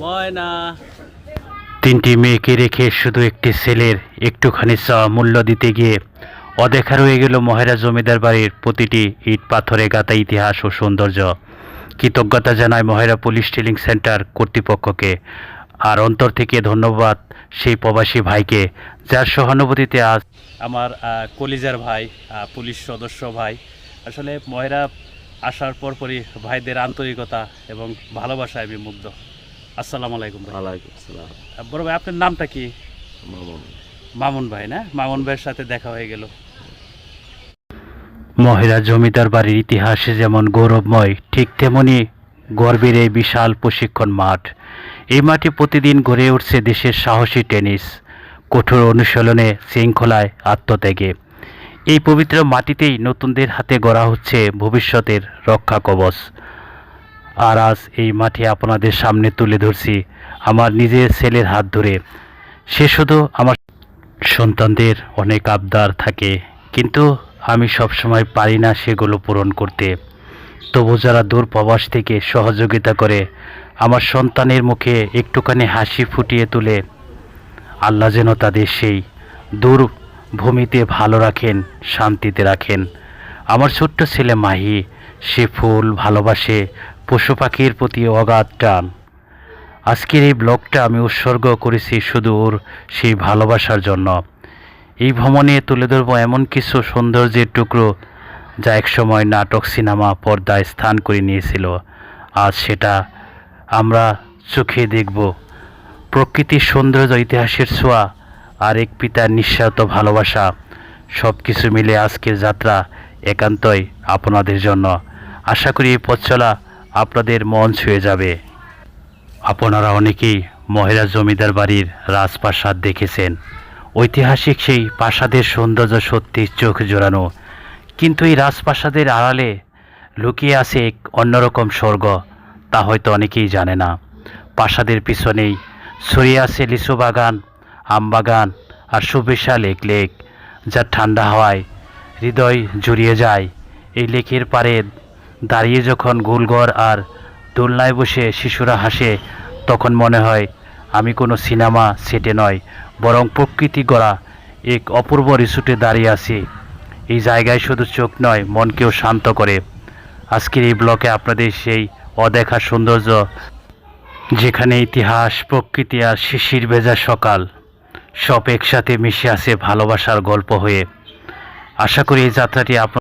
ময়না তিনটি মেয়েকে রেখে শুধু একটি ছেলের একটুখানি চা মূল্য দিতে গিয়ে অদেখা রয়ে গেল মহেরা জমিদার বাড়ির প্রতিটি ইট পাথরে গাঁথা ইতিহাস ও সৌন্দর্য। কৃতজ্ঞতা জানায় মহেরা পুলিশ ট্রেনিং সেন্টার কর্তৃপক্ষকে। আর অন্তর থেকে ধন্যবাদ সেই প্রবাসী ভাইকে যার সহানুভূতিতে আজ আমার কলিজার ভাই পুলিশ সদস্য ভাই। আসলে মহেরা আসার পরপরই ভাইদের আন্তরিকতা এবং ভালোবাসায় আমি মুগ্ধ আসসালামু আলাইকুম ভাই। বড় ভাই আপনার নামটা কি? মামুন। মামুন ভাই না? মামুন ভাইয়ের সাথে দেখা হয়ে গেল। মহিলা জমিদার বাড়ির ইতিহাসে যেমন গৌরবময় ঠিক তেমনি গর্বের এই বিশাল প্রশিক্ষণ মাঠ। এই মাঠে প্রতিদিন গড়ে উঠছে দেশের সাহসী টেনিস। কঠোর অনুশীলনে শৃঙ্খলায় আত্মত্যাগে। এই পবিত্র মাটিতেই নতুনদের হাতে গড়া হচ্ছে ভবিষ্যতের রক্ষা কবচ। আর আজ এই মাঠে আপনাদের সামনে তুলে ধরছি আমার নিজের ছেলের হাত ধরে। সে শুধু আমার সন্তানদের অনেক আবদার থাকে, কিন্তু আমি সবসময় পারি না সেগুলো পূরণ করতে। তবু যারা দূর প্রবাস থেকে সহযোগিতা করে, আমার সন্তানের মুখে একটুখানি হাসি ফুটিয়ে তুলে। আল্লাহ যেন তাদের সেই দূর ভূমিতে ভালো রাখেন, শান্তিতে রাখেন। আমার ছোট্ট ছেলে মাহি, সে ফুল ভালোবাসে, পশু পাখির প্রতি অগাধ টান। আজকের এই ব্লগটা আমি উৎসর্গ করেছি শুধু ওর সেই ভালোবাসার জন্য। এই ভ্রমণে তুলে ধরবো এমন কিছু সৌন্দর্যের টুকরো যা একসময় নাটক, সিনেমা পর্দায় স্থান করে নিয়েছিল। আজ সেটা আমরা চোখে দেখব। প্রকৃতির সৌন্দর্য, ইতিহাসের ছোঁয়া আর এক পিতার নিঃস্বার্থ ভালোবাসা। সব কিছু মিলে আজকের যাত্রা একান্তই আপনাদের জন্য। আশা করি এই পথ চলা আপনাদের মন ছুঁয়ে যাবে। আপনারা অনেকেই মহেরা জমিদার বাড়ির রাজপ্রাসাদ দেখেছেন। ঐতিহাসিক সেই প্রাসাদের সৌন্দর্য সত্যি চোখ জোড়ানো কিন্তু এই রাজপ্রাসাদের আড়ালে লুকিয়ে আছে এক অন্যরকম স্বর্গ, তা হয়তো অনেকেই জানে না। প্রাসাদের পিছনেই ছড়িয়ে আছে লিচু বাগান আম বাগান আর সুবিশাল এক লেক যা ঠান্ডা হাওয়ায় হৃদয় জুড়িয়ে যায়। এই লেকের পারে দাঁড়িয়ে যখন গোলঘর আর দোলনায় বসে শিশুরা হাসে, তখন মনে হয়, আমি কোনো সিনেমা সেটে নয়, বরং প্রকৃতি গড়া এক অপূর্ব রিসুটে দাঁড়িয়ে আছি। এই জায়গায় শুধু চোখ নয়, মনকেও শান্ত করে। আজকের এই ব্লকে আপনাদের সেই অদেখা সৌন্দর্য, যেখানে ইতিহাস, প্রকৃতি আর শিশির ভেজা সকাল। সব একসাথে মিশে আছে ভালোবাসার গল্প হয়ে। আশা করি এই যাত্রাটি আপনার